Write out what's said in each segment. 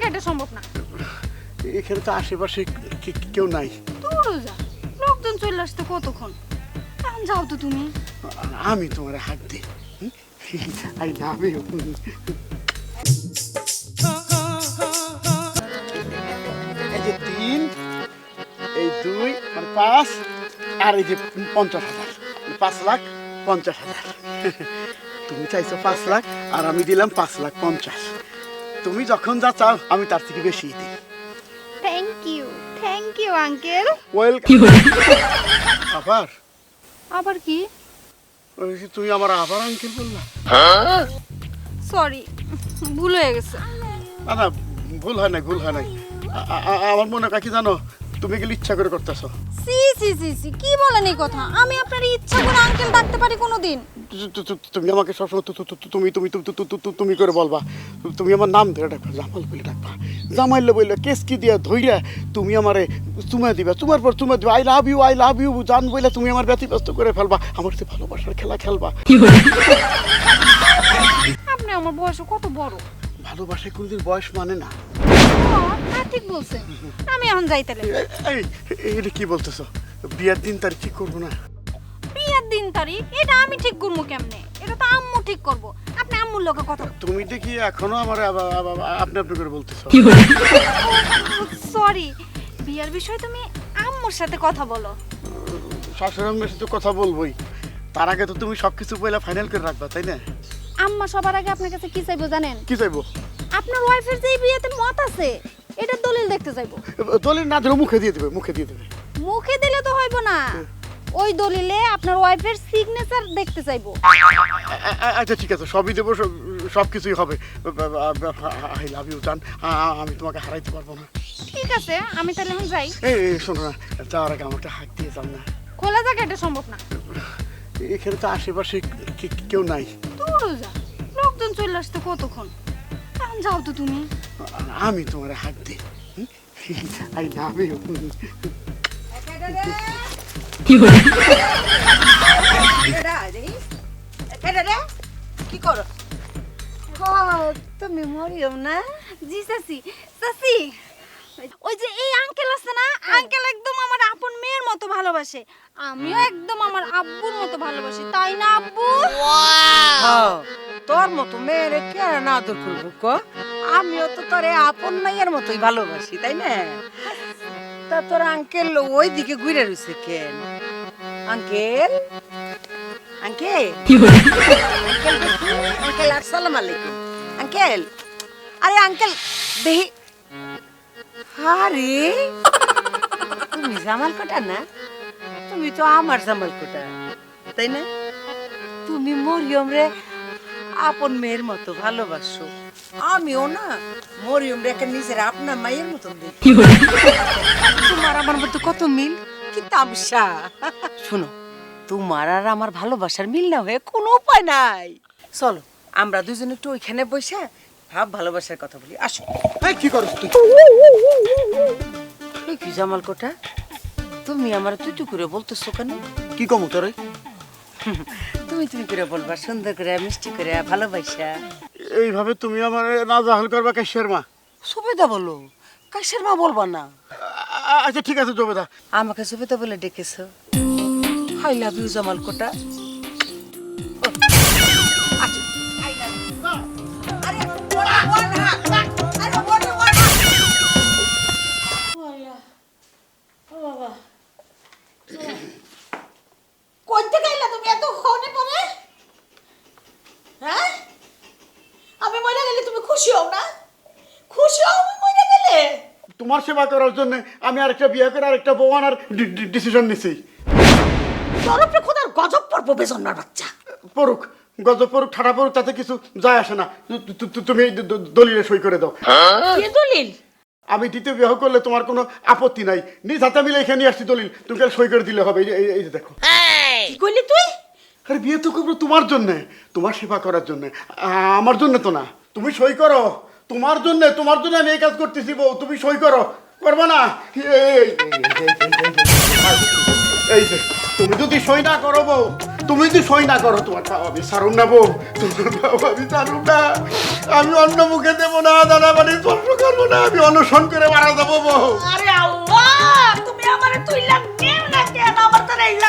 জায়গায় এটা সম্ভব না। এখানে তো আশেপাশে কেউ নাই। দূরও যা। লোকজন চলে আসতে কতক্ষণ? এখন যাও তো তুমি। আমি তোমার হাত দিই। আই লাভ ইউ এই যে তিন এই দুই মানে পাঁচ আর এই যে পঞ্চাশ হাজার। পাঁচ লাখ পঞ্চাশ হাজার। তুমি চাইছো পাঁচ লাখ আর আমি দিলাম পাঁচ লাখ পঞ্চাশ। তুমি যখন যা চাও আমি তার থেকে বেশি দিই। Thank you thank you uncle welcome আবার? আবার কি? ওই যে তুমি আমার আবার আঙ্কেল বললা। সরি ভুল হয়ে গেছে। না না ভুল হয় নাই ভুল হয় নাই। আমার মনে কাকি জানো? তুমি গেলে ইচ্ছা করে করতেছো। সি সি সি সি কি বলেন এই কথা? আমি আপনার ইচ্ছা করে আঙ্কেল ডাকতে পারি কোনোদিন? তুমি আমাকে সবসময় তুমি তুমি তু- তু- তু- তু- তু- তুমি করে বলবা। তুমি আমার নাম ধরে ডাকবা জামাল বলে ডাকবা। জামাইলে বললে কেস কি দিয়া ধইরা তুমি আমারে চুমা দিবা? চুমার পর চুমা দিবা I love you I love you জান বইলে তুমি আমার ব্যতিব্যস্ত করে ফেলবা। আমার সাথে ভালোবাসার খেলা খেলবা। আপনি আমার বয়স কত বড়? ভালোবাসায় কোনদিন বয়স মানে না। হ্যাঁ, ঠিক বলছেন আমি এখন যাই তাহলে। এই এটা কি বলতেছো? বিয়ার দিন তার কি করব না? বিয়ের দিন তারিখ? এটা আমি ঠিক করব কেমনে? এটা তো আম্মু ঠিক করব। আপনি আম্মুর লোকে কথা তুমি দেখি এখনও আমার আপনি আপনি করে বলতেছো। সরি বিয়ের বিষয়ে তুমি আম্মুর সাথে কথা বলো। শাশুড়ামের সাথে কথা বলবোই। তার আগে তো তুমি সবকিছু পয়লা ফাইনাল করে রাখবা তাই না? আম্মা সবার আগে আপনার কাছে কি চাইব জানেন? কি চাইব? আপনার ওয়াইফের যে বিয়েতে মত আছে এটা দলিল দেখতে চাইব দলিল না দিলে মুখে দিয়ে দেবে মুখে দিয়ে দেবে। মুখে দিলে তো হইব না। ওই দলিলে আপনার ওয়াইফের সিগনেচার দেখতে চাইব আচ্ছা ঠিক আছে সবই দেবো সব কিছুই হবে। আই লাভ ইউ জান। আমি তোমাকে হারাইতে পারব না। ঠিক আছে আমি তাহলে এখন যাই। এই শোনো না যাওয়ার আগে আমাকে হাত দিয়ে যান না। খোলা জায়গা এটা সম্ভব না। এখানে তো আশেপাশে কেউ নাই। দূরও যা লোকজন চলে আসতে কতক্ষণ? এখন যাও তো তুমি? আমি তোমার হাত দিই। আই লাভ ইউ কি করো? তুমি মরিয়ম না? জি চাচি চাচি ওই যে এই আঙ্কেল আছে না আঙ্কেল একদম আমার আপন মেয়ের মতো ভালোবাসে। আমিও একদম আমার আব্বুর মতো ভালোবাসি তাই না আব্বু? হ্যাঁ, তোর মতো মেয়েরে কে না আদর করব ক আমিও তো তোরে আপন মাইয়ের মতোই ভালোবাসি তাই না? তা তোর আঙ্কেল ওই দিকে ঘুরে রয়েছে কেন? আঙ্কেল? আঙ্কেল? আঙ্কেল আসসালাম আলাইকুম। আঙ্কেল? আরে আঙ্কেল দেহি। আরে তুমি জামাল কোটা না? তুমি তো আমার জামাল কোটা তাই না? তুমি মরিয়ম রে আপন মেয়ের মতো ভালোবাসো। আমিও না মরিয়ম রেখে নিজের আপনার মায়ের মতন দেখি। তোমার আমার মতো কত মিল? কি তামসা? শোনো তোমার আর আমার ভালোবাসার মিল না হয়ে কোনো উপায় নাই। চলো আমরা দুজনে একটু ওইখানে বসে ভাব ভালোবাসার কথা বলি। আসো। কি করো তুই? কি জামাল কোটা তুমি আমার তুই তুই করে বলতেছো কেন? কি কমু তোরে? তুমি তুমি করে বলবা সুন্দর করে মিষ্টি করে ভালোবাসা। এইভাবে তুমি আমার না জাহাল করবা কাশের মা। সুবিধা বলো কাশের মা বলবা না। আচ্ছা ঠিক আছে জবেদা আমাকে সুবিধা বলে ডেকেছো। আই লাভ ইউ জামাল কোটা হও না? খুশি হও আমি মরে গেলে। তোমার সেবা করার জন্য আমি আরেকটা বিয়ে করে আরেকটা বউ আনার ডিসিশন নিছি। তোর উপরে খোদার গজব পড়ব বেজন্মার বাচ্চা। পড়ুক গজব পড়ুক ঠাডা পড়ুক তাতে কিছু যায় আসে না। তুমি দলিলে সই করে দাও। কে দলিল? আমি দ্বিতীয় বিবাহ করলে তোমার কোনো আপত্তি নাই। নিজ হাতে মিলে এখানে আসছি দলিল। তুমি সই করে দিলে হবে। এই যে- দেখো। কি কইলি তুই? আরে বিয়ে তো করব তোমার জন্যে তোমার সেবা করার জন্য। আমার জন্য তো না। তুমি সই করো। তোমার জন্য তোমার জন্য আমি এই কাজ করতেছি বউ তুমি সই করো। করব না? এই, যে তুমি যদি সই না করো বউ তুমি যদি সই না করো তোমার পাও আমি সারুম না বউ তোমার পাও আমি সারুম না। আমি অন্য মুখে দেবো না দাদা মানে স্পর্শ করব না আমি অনশন করে মারা যাব বউ। আরে তুমি আমারে তুই লাগ না কেন? আমার তো এই না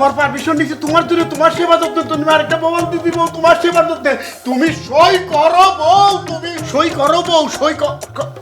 তোমার পারমিশন নিচ্ছে তোমার জন্য তোমার সেবা যত্ন তুমি আরেকটা প্রমাণ দিয়ে দিব, তোমার সেবা যত্নে। তুমি সই করো বউ, তুমি সই করো বউ, সই কর-